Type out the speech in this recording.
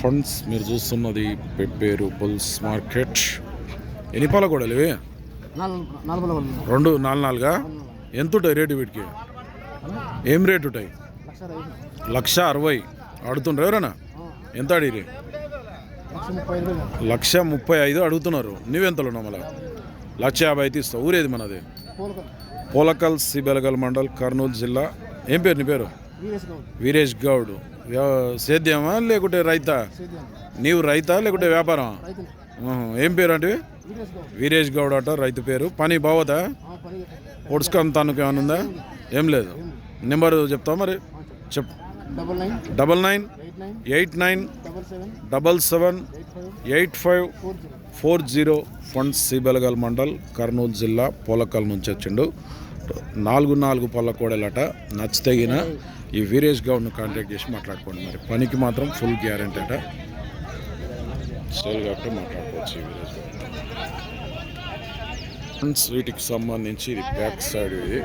Funds మీరు చూస్తున్నది pepper bulls market. ఎన్ని పాల కూడా ఇవి రెండు నాలుగు నాలుగా? ఎంత ఉంటాయి రేటు వీటికి? ఏం రేటు ఉంటాయి? లక్ష అరవై. అడుగుతుండ్రు ఎవరన్నా ఎంత అడిగిరి? లక్ష ముప్పై ఐదు అడుగుతున్నారు. నువ్వెంతలో ఉన్నావు మళ్ళా? లక్ష యాభై అయితే ఇస్తావు. ఊరేది మనది? పూలక పోలకల్ సిబెలగల్ మండల్ కర్నూలు జిల్లా. ఏం పేరు నీ పేరు? వీరేష్ గౌడ్. సేద్యమా లేకుంటే రైతా? నీవు రైతా లేకుంటే వ్యాపారం ఏం పేరు అంటే వీరేష్ గౌడ్. అట రైతు పేరు. పని బావదా పని పొడుచుకొని తనకు ఏమైనా ఉందా? ఏం లేదు. నెంబర్ చెప్తావా మరి? చెప్. Double nine. Eight nine. Double seven. Eight five. Four zero. Funds సిబెలగల్ మండల్ కర్నూలు జిల్లా పోలకల్ నుంచి వచ్చిండు. నాలుగు నాలుగు పళ్ళ కోడలట. నచ్చితగిన ఈ వీరేష్ గౌడ్ను కాంటాక్ట్ చేసి మాట్లాడుకోండి మరి. పనికి మాత్రం ఫుల్ గ్యారెంటీ అట. సేల్ కాబట్టి మాట్లాడుకోవచ్చు ఈ వీరేష్ గౌడ్ వీటికి సంబంధించి ఇది బ్యాక్ సైడ్ ఇది.